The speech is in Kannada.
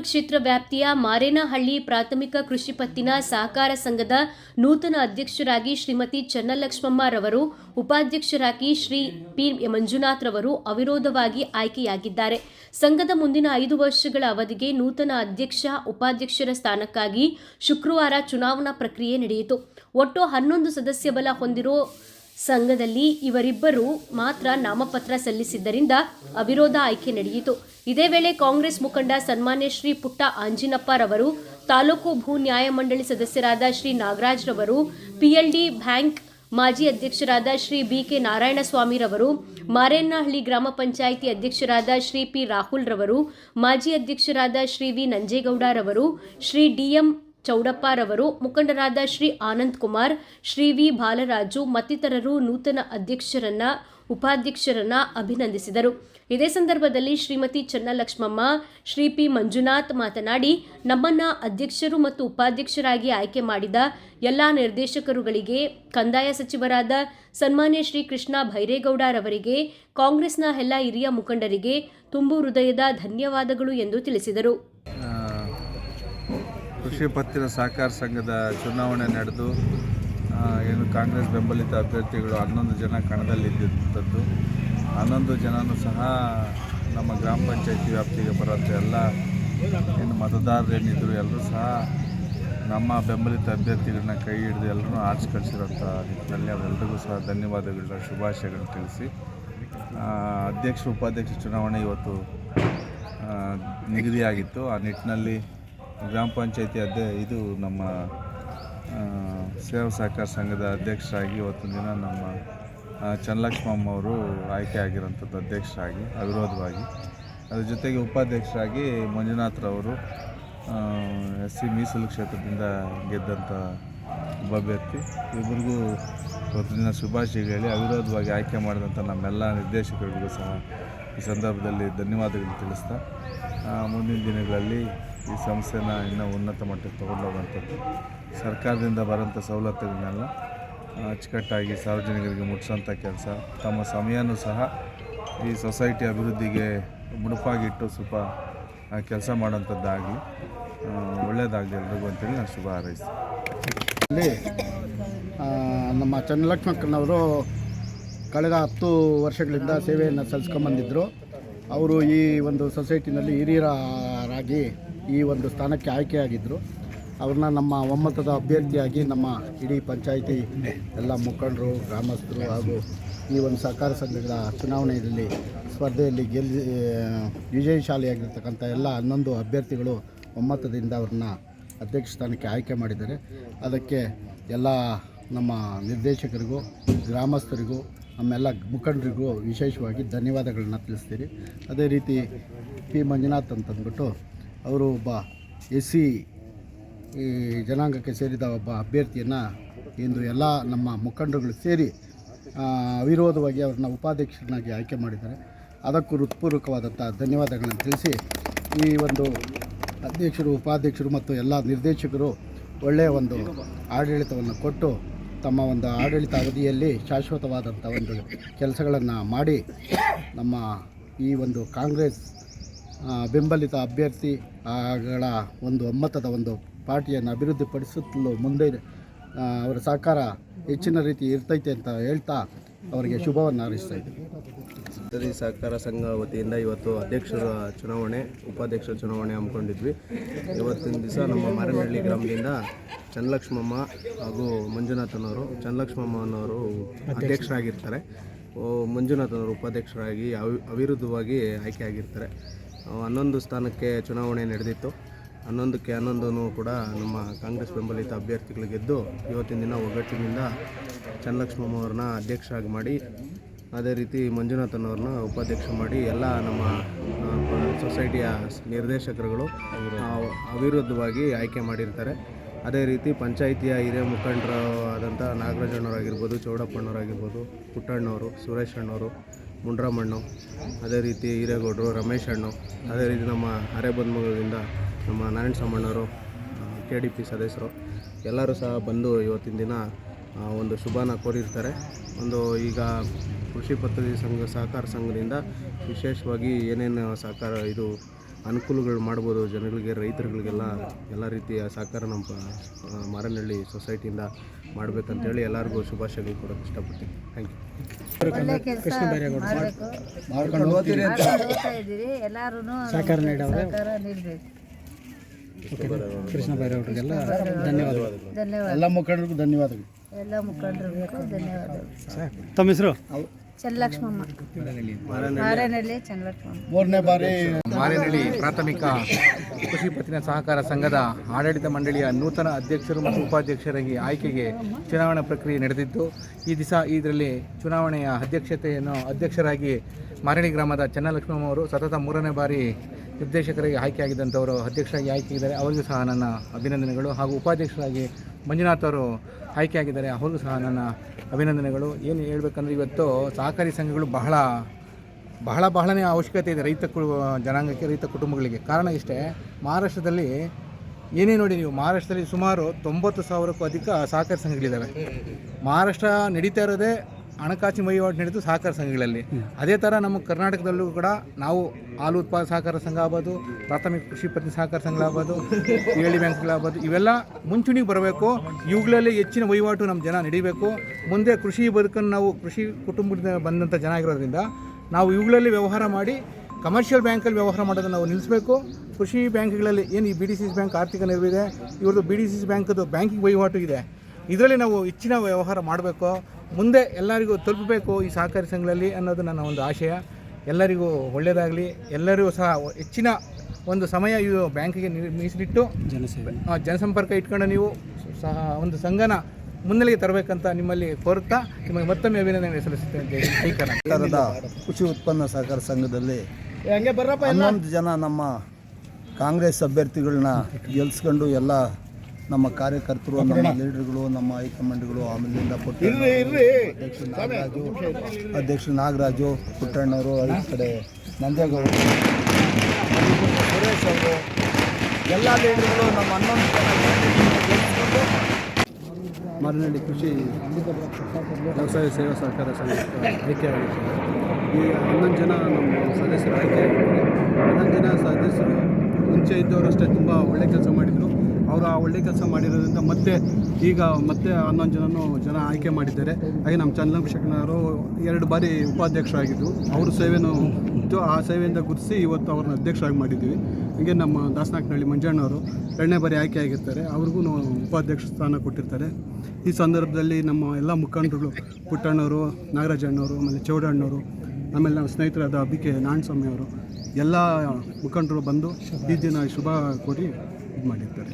ಕ್ಷೇತ್ರ ವ್ಯಾಪ್ತಿಯ ಮಾರೇನಹಳ್ಳಿ ಪ್ರಾಥಮಿಕ ಕೃಷಿ ಪತ್ತಿನ ಸಹಕಾರ ಸಂಘದ ನೂತನ ಅಧ್ಯಕ್ಷರಾಗಿ ಶ್ರೀಮತಿ ಚನ್ನಲಕ್ಷ್ಮಮ್ಮ ರವರು, ಉಪಾಧ್ಯಕ್ಷರಾಗಿ ಶ್ರೀ ಪಿ ಮಂಜುನಾಥ್ ರವರು ಅವಿರೋಧವಾಗಿ ಆಯ್ಕೆಯಾಗಿದ್ದಾರೆ. ಸಂಘದ ಮುಂದಿನ ಐದು ವರ್ಷಗಳ ಅವಧಿಗೆ ನೂತನ ಅಧ್ಯಕ್ಷ, ಉಪಾಧ್ಯಕ್ಷರ ಸ್ಥಾನಕ್ಕಾಗಿ ಶುಕ್ರವಾರ ಚುನಾವಣಾ ಪ್ರಕ್ರಿಯೆ ನಡೆಯಿತು. ಒಟ್ಟು ಹನ್ನೊಂದು ಸದಸ್ಯ ಬಲ ಹೊಂದಿರೋ ಸಂಘದಲ್ಲಿ ಇವರಿಬ್ಬರು ಮಾತ್ರ ನಾಮಪತ್ರ ಸಲ್ಲಿಸಿದ್ದರಿಂದ ಅವಿರೋಧ ಆಯ್ಕೆ ನಡೆಯಿತು. ಇದೇ ವೇಳೆ ಕಾಂಗ್ರೆಸ್ ಮುಖಂಡ ಸನ್ಮಾನ್ಯ ಶ್ರೀ ಪುಟ್ಟ ಆಂಜಿನಪ್ಪರವರು, ತಾಲೂಕು ಭೂ ನ್ಯಾಯಮಂಡಳಿ ಸದಸ್ಯರಾದ ಶ್ರೀ ನಾಗರಾಜ್ ರವರು ಪಿಎಲ್ಡಿ ಬ್ಯಾಂಕ್ ಮಾಜಿ ಅಧ್ಯಕ್ಷರಾದ ಶ್ರೀ ಬಿಕೆ ನಾರಾಯಣಸ್ವಾಮಿರವರು, ಮಾರೇನಹಳ್ಳಿ ಗ್ರಾಮ ಪಂಚಾಯಿತಿ ಅಧ್ಯಕ್ಷರಾದ ಶ್ರೀ ಪಿ ರಾಹುಲ್ ರವರು ಮಾಜಿ ಅಧ್ಯಕ್ಷರಾದ ಶ್ರೀ ವಿ ನಂಜೇಗೌಡರವರು, ಶ್ರೀ ಡಿಎಂ ಚೌಡಪ್ಪರವರು, ಮುಖಂಡರಾದ ಶ್ರೀ ಆನಂದ್ ಕುಮಾರ್, ಶ್ರೀ ವಿ ಬಾಲರಾಜು ಮತ್ತಿತರರು ನೂತನ ಅಧ್ಯಕ್ಷರನ್ನ, ಉಪಾಧ್ಯಕ್ಷರನ್ನ ಅಭಿನಂದಿಸಿದರು. ಇದೇ ಸಂದರ್ಭದಲ್ಲಿ ಶ್ರೀಮತಿ ಚನ್ನಲಕ್ಷ್ಮಮ್ಮ, ಶ್ರೀ ಪಿ ಮಂಜುನಾಥ್ ಮಾತನಾಡಿ, ನಮ್ಮನ್ನ ಅಧ್ಯಕ್ಷರು ಮತ್ತು ಉಪಾಧ್ಯಕ್ಷರಾಗಿ ಆಯ್ಕೆ ಮಾಡಿದ ಎಲ್ಲ ನಿರ್ದೇಶಕರುಗಳಿಗೆ, ಕಂದಾಯ ಸಚಿವರಾದ ಸನ್ಮಾನ್ಯ ಶ್ರೀ ಕೃಷ್ಣ ಭೈರೇಗೌಡರವರಿಗೆ ಕಾಂಗ್ರೆಸ್ನ ಎಲ್ಲ ಹಿರಿಯ ಮುಖಂಡರಿಗೆ ತುಂಬು ಹೃದಯದ ಧನ್ಯವಾದಗಳು ಎಂದು ತಿಳಿಸಿದರು. ಕೃಷಿ ಪತ್ತಿನ ಸಹಕಾರ ಸಂಘದ ಚುನಾವಣೆ ನಡೆದು ಏನು ಕಾಂಗ್ರೆಸ್ ಬೆಂಬಲಿತ ಅಭ್ಯರ್ಥಿಗಳು ಹನ್ನೊಂದು ಜನ ಕಣದಲ್ಲಿದ್ದಂಥದ್ದು ಹನ್ನೊಂದು ಜನನೂ ಸಹ ನಮ್ಮ ಗ್ರಾಮ ಪಂಚಾಯತಿ ವ್ಯಾಪ್ತಿಗೆ ಬರೋಂಥ ಎಲ್ಲ ಏನು ಮತದಾರರು ಎಲ್ಲರೂ ಸಹ ನಮ್ಮ ಬೆಂಬಲಿತ ಅಭ್ಯರ್ಥಿಗಳನ್ನ ಕೈ ಹಿಡಿದು ಎಲ್ಲರೂ ಆರಿಸಿ ಕಳಿಸಿರೋಂಥ ನಿಟ್ಟಿನಲ್ಲಿ ಅವರೆಲ್ಲರಿಗೂ ಸಹ ಧನ್ಯವಾದಗಳನ್ನ, ಶುಭಾಶಯಗಳನ್ನ ತಿಳಿಸಿ. ಅಧ್ಯಕ್ಷ, ಉಪಾಧ್ಯಕ್ಷ ಚುನಾವಣೆ ಇವತ್ತು ನಿಗದಿಯಾಗಿತ್ತು. ಆ ನಿಟ್ಟಿನಲ್ಲಿ ಗ್ರಾಮ ಪಂಚಾಯತಿ ಅಧ್ಯ ಇದು ನಮ್ಮ ಸೇವಾ ಸಹಕಾರ ಸಂಘದ ಅಧ್ಯಕ್ಷರಾಗಿ ಇವತ್ತಿನ ದಿನ ನಮ್ಮ ಚನ್ನಲಕ್ಷ್ಮಮ್ಮ ಅವರು ಆಯ್ಕೆ ಆಗಿರೋಂಥದ್ದು ಅಧ್ಯಕ್ಷರಾಗಿ, ಅವಿರೋಧವಾಗಿ. ಅದ್ರ ಜೊತೆಗೆ ಉಪಾಧ್ಯಕ್ಷರಾಗಿ ಮಂಜುನಾಥ್ರವರು ಎಸ್ ಸಿ ಮೀಸಲು ಕ್ಷೇತ್ರದಿಂದ ಗೆದ್ದಂಥ ಒಬ್ಬ ಅಭ್ಯರ್ಥಿ ಇಬ್ಬರಿಗೂ ಪ್ರತಿದಿನ ದಿನ ಶುಭಾಶಯಗಳು. ಹೇಳಿ ಅವಿರೋಧವಾಗಿ ಆಯ್ಕೆ ಮಾಡಿದಂಥ ನಮ್ಮೆಲ್ಲ ನಿರ್ದೇಶಕರಿಗೂ ಸಹ ಈ ಸಂದರ್ಭದಲ್ಲಿ ಧನ್ಯವಾದಗಳು ತಿಳಿಸ್ತಾ ಮುಂದಿನ ದಿನಗಳಲ್ಲಿ ಈ ಸಂಸ್ಥೆನ ಇನ್ನೂ ಉನ್ನತ ಮಟ್ಟಕ್ಕೆ ತೊಗೊಂಡೋಗುವಂಥದ್ದು ಸರ್ಕಾರದಿಂದ ಬರೋಂಥ ಸವಲತ್ತುಗಳನ್ನೆಲ್ಲ ಅಚ್ಚುಕಟ್ಟಾಗಿ ಸಾರ್ವಜನಿಕರಿಗೆ ಮುಟ್ಟಿಸೋಂಥ ಕೆಲಸ. ತಮ್ಮ ಸಮಯನೂ ಸಹ ಈ ಸೊಸೈಟಿ ಅಭಿವೃದ್ಧಿಗೆ ಮುಡುಪಾಗಿಟ್ಟು ಸ್ವಲ್ಪ ಕೆಲಸ ಮಾಡೋಂಥದ್ದಾಗಲಿ ಒಳ್ಳೆಯದಾಗಲಿ ಎಲ್ರಿಗೂ ಅಂತೇಳಿ ನಾನು ಶುಭ ಹಾರೈಸ್ತೀನಿ. ನಮ್ಮ ಚನ್ನಲಕ್ಷ್ಮಕ್ಕನವರು ಕಳೆದ ಹತ್ತು ವರ್ಷಗಳಿಂದ ಸೇವೆಯನ್ನು ಸಲ್ಲಿಸ್ಕೊಂಬಂದಿದ್ದರು ಅವರು ಈ ಒಂದು ಸೊಸೈಟಿನಲ್ಲಿ ಹಿರಿಯರಾಗಿ ಈ ಒಂದು ಸ್ಥಾನಕ್ಕೆ ಆಯ್ಕೆಯಾಗಿದ್ದರು ಅವ್ರನ್ನ ನಮ್ಮ ಒಮ್ಮತದ ಅಭ್ಯರ್ಥಿಯಾಗಿ ನಮ್ಮ ಇಡೀ ಪಂಚಾಯಿತಿ, ಎಲ್ಲ ಮುಖಂಡರು, ಗ್ರಾಮಸ್ಥರು ಹಾಗೂ ಈ ಒಂದು ಸಹಕಾರ ಸಂಘಗಳ ಚುನಾವಣೆಯಲ್ಲಿ ಸ್ಪರ್ಧೆಯಲ್ಲಿ ಗೆಲ್ಲಿ ವಿಜಯಶಾಲಿಯಾಗಿರ್ತಕ್ಕಂಥ ಎಲ್ಲ ಹನ್ನೊಂದು ಅಭ್ಯರ್ಥಿಗಳು ಒಮ್ಮತದಿಂದ ಅವ್ರನ್ನ ಅಧ್ಯಕ್ಷ ಸ್ಥಾನಕ್ಕೆ ಆಯ್ಕೆ ಮಾಡಿದ್ದಾರೆ. ಅದಕ್ಕೆ ಎಲ್ಲ ನಮ್ಮ ನಿರ್ದೇಶಕರಿಗೂ, ಗ್ರಾಮಸ್ಥರಿಗೂ, ನಮ್ಮೆಲ್ಲ ಮುಖಂಡರಿಗೂ ವಿಶೇಷವಾಗಿ ಧನ್ಯವಾದಗಳನ್ನ ತಿಳಿಸ್ತೀರಿ. ಅದೇ ರೀತಿ ಪಿ ಮಂಜುನಾಥ್ ಅಂತಂದ್ಬಿಟ್ಟು ಅವರು ಒಬ್ಬ ಎಸ್ ಸಿ ಈ ಜನಾಂಗಕ್ಕೆ ಸೇರಿದ ಒಬ್ಬ ಅಭ್ಯರ್ಥಿಯನ್ನು ಇಂದು ಎಲ್ಲ ನಮ್ಮ ಮುಖಂಡರುಗಳು ಸೇರಿ ಅವಿರೋಧವಾಗಿ ಅವ್ರನ್ನ ಉಪಾಧ್ಯಕ್ಷರನ್ನಾಗಿ ಆಯ್ಕೆ ಮಾಡಿದ್ದಾರೆ. ಅದಕ್ಕೂ ಹೃತ್ಪೂರ್ವಕವಾದಂಥ ಧನ್ಯವಾದಗಳನ್ನು ತಿಳಿಸಿ, ಈ ಒಂದು ಅಧ್ಯಕ್ಷರು, ಉಪಾಧ್ಯಕ್ಷರು ಮತ್ತು ಎಲ್ಲ ನಿರ್ದೇಶಕರು ಒಳ್ಳೆಯ ಒಂದು ಆಡಳಿತವನ್ನು ಕೊಟ್ಟು, ತಮ್ಮ ಒಂದು ಆಡಳಿತ ಅವಧಿಯಲ್ಲಿ ಶಾಶ್ವತವಾದಂಥ ಒಂದು ಕೆಲಸಗಳನ್ನು ಮಾಡಿ, ನಮ್ಮ ಈ ಒಂದು ಕಾಂಗ್ರೆಸ್ ಬೆಂಬಲಿತ ಅಭ್ಯರ್ಥಿ ಗಳ ಒಂದು ಒಮ್ಮತದ ಒಂದು ಪಾರ್ಟಿಯನ್ನು ಅಭಿವೃದ್ಧಿಪಡಿಸುತ್ತಲೂ ಮುಂದೆ ಅವರ ಸಹಕಾರ ಹೆಚ್ಚಿನ ರೀತಿ ಇರ್ತೈತೆ ಅಂತ ಹೇಳ್ತಾ ಅವರಿಗೆ ಶುಭವನ್ನು ಹಾರೈಸ್ತಾ ಇದ್ದೀವಿ ಸಹಕಾರ ಸಂಘ ವತಿಯಿಂದ ಇವತ್ತು ಅಧ್ಯಕ್ಷರ ಚುನಾವಣೆ, ಉಪಾಧ್ಯಕ್ಷರ ಚುನಾವಣೆ ಹಮ್ಮಿಕೊಂಡಿದ್ವಿ. ಇವತ್ತಿನ ದಿವಸ ನಮ್ಮ ಮಾರನಹಳ್ಳಿ ಗ್ರಾಮದಿಂದ ಚನ್ನಲಕ್ಷ್ಮಮ್ಮ ಹಾಗೂ ಮಂಜುನಾಥನವರು ಚನ್ನಲಕ್ಷ್ಮಮ್ಮ ಅನ್ನೋರು ಅಧ್ಯಕ್ಷರಾಗಿರ್ತಾರೆ. ಮಂಜುನಾಥನವರು ಉಪಾಧ್ಯಕ್ಷರಾಗಿ ಅವಿ, ಅವಿರುದ್ಧವಾಗಿ ಆಯ್ಕೆ ಆಗಿರ್ತಾರೆ. ಹನ್ನೊಂದು ಸ್ಥಾನಕ್ಕೆ ಚುನಾವಣೆ ನಡೆದಿತ್ತು. ಹನ್ನೊಂದಕ್ಕೆ ಹನ್ನೊಂದೂ ಕೂಡ ನಮ್ಮ ಕಾಂಗ್ರೆಸ್ ಬೆಂಬಲಿತ ಅಭ್ಯರ್ಥಿಗಳು ಗೆದ್ದು ಇವತ್ತಿನ ದಿನ ಒಗ್ಗಟ್ಟಿನಿಂದ ಚನ್ನಲಕ್ಷ್ಮಮ್ಮ ಅವ್ರನ್ನ ಅಧ್ಯಕ್ಷರಾಗಿ ಮಾಡಿ, ಅದೇ ರೀತಿ ಮಂಜುನಾಥನವ್ರನ್ನ ಉಪಾಧ್ಯಕ್ಷ ಮಾಡಿ ಎಲ್ಲ ನಮ್ಮ ಸೊಸೈಟಿಯ ನಿರ್ದೇಶಕರುಗಳು ಅವಿರುದ್ಧವಾಗಿ ಆಯ್ಕೆ ಮಾಡಿರ್ತಾರೆ. ಅದೇ ರೀತಿ ಪಂಚಾಯಿತಿಯ ಹಿರಿಯ ಮುಖಂಡರು ಆದಂಥ ನಾಗರಾಜಣ್ಣವರಾಗಿರ್ಬೋದು, ಚೌಡಪ್ಪಣ್ಣವರಾಗಿರ್ಬೋದು, ಪುಟ್ಟಣ್ಣವರು ಸುರೇಶ್ ಅಣ್ಣವರು ಮುಂಡ್ರಮಣ್ಣು, ಅದೇ ರೀತಿ ಹಿರೇಗೌಡರು ರಮೇಶ್ ಅಣ್ಣು ಅದೇ ರೀತಿ ನಮ್ಮ ಅರೆಬಂಧುಗಳಿಂದ ನಮ್ಮ ನಾರಾಯಣ ಸಾಮಣ್ಣವರು ಕೆ ಡಿ ಪಿ ಸದಸ್ಯರು ಎಲ್ಲರೂ ಸಹ ಬಂದು ಇವತ್ತಿನ ದಿನ ಒಂದು ಶುಭನ ಕೋರಿರ್ತಾರೆ. ಒಂದು ಈಗ ಕೃಷಿ ಪದ್ಧತಿ ಸಂಘ ಸಹಕಾರ ಸಂಘದಿಂದ ವಿಶೇಷವಾಗಿ ಏನೇನು ಸಹಕಾರ ಇದು ಅನುಕೂಲಗಳು ಮಾಡ್ಬೋದು ಜನಗಳಿಗೆ ರೈತರುಗಳಿಗೆಲ್ಲ ಎಲ್ಲ ರೀತಿಯ ಸಹಕಾರ ನಮ್ಮ ಮಾರನಹಳ್ಳಿ ಸೊಸೈಟಿಯಿಂದ ಮಾಡಬೇಕಂತೇಳಿ ಎಲ್ಲರಿಗೂ ಶುಭಾಶಯಗಳು ಕೊಡೋಕೆ ಇಷ್ಟಪಡ್ತೀನಿ. ಥ್ಯಾಂಕ್ ಯು ಎಲ್ಲರೂ ಸಹಕಾರ ನೀಡಬೇಕು. ಕೃಷ್ಣ ಭೈರವರಿಗೆಲ್ಲ ಧನ್ಯವಾದಗಳು. ಧನ್ಯವಾದ. ಎಲ್ಲ ಮುಖಂಡರಿಗೂ ಧನ್ಯವಾದಗಳು. ಎಲ್ಲ ಮುಖಂಡರಿಗೂ ಧನ್ಯವಾದಗಳು. ತಮ್ಮ ಹೆಸರು ಚನ್ನಲಕ್ಷ್ಮಮ್ಮ. ಮಾರೇನಹಳ್ಳಿ ಚನ್ನಲಕ್ಷ್ಮಮ್ಮ. ಮೂರನೇ ಬಾರಿ ಮಾರೇನಹಳ್ಳಿ ಪ್ರಾಥಮಿಕ ಕೃಷಿ ಪತ್ತಿನ ಸಹಕಾರ ಸಂಘದ ಆಡಳಿತ ಮಂಡಳಿಯ ನೂತನ ಅಧ್ಯಕ್ಷರು ಮತ್ತು ಉಪಾಧ್ಯಕ್ಷರಾಗಿ ಆಯ್ಕೆಗೆ ಚುನಾವಣಾ ಪ್ರಕ್ರಿಯೆ ನಡೆದಿದ್ದು ಈ ದಿವಸ ಇದರಲ್ಲಿ ಚುನಾವಣೆಯ ಅಧ್ಯಕ್ಷತೆಯನ್ನು ಅಧ್ಯಕ್ಷರಾಗಿ ಮಾರೇಣಿ ಗ್ರಾಮದ ಚನ್ನಲಕ್ಷ್ಮಮ್ಮ ಅವರು ಸತತ ಮೂರನೇ ಬಾರಿ ನಿರ್ದೇಶಕರಾಗಿ ಆಯ್ಕೆಯಾಗಿದ್ದಂಥವರು ಅಧ್ಯಕ್ಷರಾಗಿ ಆಯ್ಕೆಯಾಗಿದ್ದಾರೆ. ಅವರಿಗೂ ಸಹ ನನ್ನ ಅಭಿನಂದನೆಗಳು. ಹಾಗೂ ಉಪಾಧ್ಯಕ್ಷರಾಗಿ ಮಂಜುನಾಥ್ ಅವರು ಆಯ್ಕೆಯಾಗಿದ್ದಾರೆ. ಅವರಿಗೂ ಸಹ ನನ್ನ ಅಭಿನಂದನೆಗಳು. ಏನು ಹೇಳಬೇಕಂದ್ರೆ ಇವತ್ತು ಸಹಕಾರಿ ಸಂಘಗಳು ಬಹಳ ಬಹಳ ಬಹಳನೇ ಅವಶ್ಯಕತೆ ಇದೆ ರೈತ ಜನಾಂಗಕ್ಕೆ, ರೈತ ಕುಟುಂಬಗಳಿಗೆ. ಕಾರಣ ಇಷ್ಟೇ, ಮಹಾರಾಷ್ಟ್ರದಲ್ಲಿ ಏನೇ ನೋಡಿ ನೀವು, ಮಹಾರಾಷ್ಟ್ರದಲ್ಲಿ ಸುಮಾರು ತೊಂಬತ್ತು ಸಾವಿರಕ್ಕೂ ಅಧಿಕ ಸಹಕಾರಿ ಸಂಘಗಳಿದ್ದಾವೆ. ಮಹಾರಾಷ್ಟ್ರ ನಡೀತಾ ಇರೋದೇ ಹಣಕಾಸಿನ ವಹಿವಾಟು ನಡೆದು ಸಹಕಾರ ಸಂಘಗಳಲ್ಲಿ. ಅದೇ ಥರ ನಮ್ಮ ಕರ್ನಾಟಕದಲ್ಲೂ ಕೂಡ ನಾವು ಹಾಲು ಉತ್ಪಾದಕ ಸಹಕಾರ ಸಂಘ ಆಗ್ಬೋದು ಪ್ರಾಥಮಿಕ ಕೃಷಿ ಪತ್ನಿ ಸಹಕಾರ ಸಂಘಗಳಾಗ್ಬೋದು ಏಳಿ ಬ್ಯಾಂಕ್ಗಳಾಗ್ಬೋದು ಇವೆಲ್ಲ ಮುಂಚೂಣಿಗೆ ಬರಬೇಕು. ಇವುಗಳಲ್ಲಿ ಹೆಚ್ಚಿನ ವಹಿವಾಟು ನಮ್ಮ ಜನ ನಡಿಬೇಕು. ಮುಂದೆ ಕೃಷಿ ಬದುಕನ್ನು ನಾವು ಕೃಷಿ ಕುಟುಂಬದಿಂದ ಬಂದಂಥ ಜನ ಆಗಿರೋದ್ರಿಂದ ನಾವು ಇವುಗಳಲ್ಲಿ ವ್ಯವಹಾರ ಮಾಡಿ ಕಮರ್ಷಿಯಲ್ ಬ್ಯಾಂಕಲ್ಲಿ ವ್ಯವಹಾರ ಮಾಡೋದನ್ನು ನಾವು ನಿಲ್ಲಿಸಬೇಕು. ಕೃಷಿ ಬ್ಯಾಂಕ್ಗಳಲ್ಲಿ ಏನು ಈ B D C C bank ಆರ್ಥಿಕ ನೆರವಿದೆ ಇವ್ರದ್ದು ಬಿ ಡಿ ಸಿ ಸಿ ಬ್ಯಾಂಕದು ಬ್ಯಾಂಕಿಂಗ್ ವಹಿವಾಟು ಇದೆ. ಇದರಲ್ಲಿ ನಾವು ಹೆಚ್ಚಿನ ವ್ಯವಹಾರ ಮಾಡಬೇಕು. ಮುಂದೆ ಎಲ್ಲರಿಗೂ ತಲುಪಬೇಕು ಈ ಸಹಕಾರಿ ಸಂಘಗಳಲ್ಲಿ ಅನ್ನೋದು ನನ್ನ ಒಂದು ಆಶಯ. ಎಲ್ಲರಿಗೂ ಒಳ್ಳೆಯದಾಗಲಿ. ಎಲ್ಲರಿಗೂ ಸಹ ಹೆಚ್ಚಿನ ಒಂದು ಸಮಯ ಇವು ಬ್ಯಾಂಕಿಗೆ ಮೀಸಲಿಟ್ಟು ಜನಸೇವೆ. ಜನಸಂಪರ್ಕ ಇಟ್ಕೊಂಡು ನೀವು ಸಹ ಒಂದು ಸಂಘನ ಮುನ್ನೆಲೆಗೆ ತರಬೇಕಂತ ನಿಮ್ಮಲ್ಲಿ ಕೋರುತ್ತಾ ನಿಮಗೆ ಮತ್ತೊಮ್ಮೆ ಅಭಿನಂದನೆ ಸಲ್ಲಿಸುತ್ತೇನೆ ಕೃಷಿ ಉತ್ಪನ್ನ ಸಹಕಾರ ಸಂಘದಲ್ಲಿ ಹನ್ನೊಂದು ಜನ ನಮ್ಮ ಕಾಂಗ್ರೆಸ್ ಅಭ್ಯರ್ಥಿಗಳನ್ನ ಗೆಲ್ಸ್ಕೊಂಡು ಎಲ್ಲ ನಮ್ಮ ಕಾರ್ಯಕರ್ತರು ನಮ್ಮ ಲೀಡರ್ಗಳು ನಮ್ಮ ಹೈಕಮಾಂಡ್ಗಳು ಆಮೇಲಿಂದ ಅಧ್ಯಕ್ಷ ನಾಗರಾಜು ಅಧ್ಯಕ್ಷ ನಾಗರಾಜು ಪುಟ್ಟಣ್ಣವರು ಈ ಕಡೆ ನಂದೇಗೌಡರು ಸುರೇಶ್ ಅವರು. ಎಲ್ಲ ಲೀಡರ್ಗಳು ನಮ್ಮ ಹನ್ನೊಂದು ಮಾರನಹಳ್ಳಿ ಕೃಷಿ ವ್ಯವಸಾಯ ಸೇವಾ ಸಹಕಾರ ಸಂಘ ಆಯ್ಕೆಯಾಗಿದ್ದಾರೆ ಈ ಹನ್ನೊಂದು ಜನ ನಮ್ಮ ಸದಸ್ಯರು ಆಯ್ಕೆಯಾಗಿದ್ದಾರೆ ಹನ್ನೊಂದು ಜನ ಸದಸ್ಯರು ಮುಂಚೆ ಇದ್ದವರಷ್ಟೇ ತುಂಬ ಒಳ್ಳೆ ಕೆಲಸ ಒಳ್ಳೆ ಕೆಲಸ ಮಾಡಿರೋದ್ರಿಂದ ಮತ್ತೆ ಈಗ ಮತ್ತೆ ಹನ್ನೊಂದು ಜನನು ಜನ ಆಯ್ಕೆ ಮಾಡಿದ್ದಾರೆ. ಹಾಗೆ ನಮ್ಮ ಚಂದ್ರಶೇಖರನವರು ಎರಡು ಬಾರಿ ಉಪಾಧ್ಯಕ್ಷರಾಗಿದ್ದು, ಅವ್ರ ಇತ್ತು. ಆ ಸೇವೆಯಿಂದ ಗುರುತಿಸಿ ಇವತ್ತು ಅವ್ರನ್ನ ಅಧ್ಯಕ್ಷರಾಗಿ ಮಾಡಿದ್ದೀವಿ. ಹೀಗೆ ನಮ್ಮ ದಾಸನಾಕನಹಳ್ಳಿ ಮಂಜಣ್ಣವರು ಎರಡನೇ ಬಾರಿ ಆಯ್ಕೆ ಆಗಿರ್ತಾರೆ ಅವ್ರಿಗೂ ಉಪಾಧ್ಯಕ್ಷ ಸ್ಥಾನ ಕೊಟ್ಟಿರ್ತಾರೆ. ಈ ಸಂದರ್ಭದಲ್ಲಿ ನಮ್ಮ ಎಲ್ಲ ಮುಖಂಡರುಗಳು, ಪುಟ್ಟಣ್ಣವರು ನಾಗರಾಜಣ್ಣವರು ಆಮೇಲೆ ಚೌಡಣ್ಣವರು, ಆಮೇಲೆ ನಮ್ಮ ಸ್ನೇಹಿತರಾದ ಅಬಿಕೆ ನಾರಾಯಣಸ್ವಾಮಿ ಅವರು, ಎಲ್ಲ ಮುಖಂಡರು ಬಂದು ಈ ದಿನ ಶುಭ ಕೋರಿ ಇದು ಮಾಡಿರ್ತಾರೆ.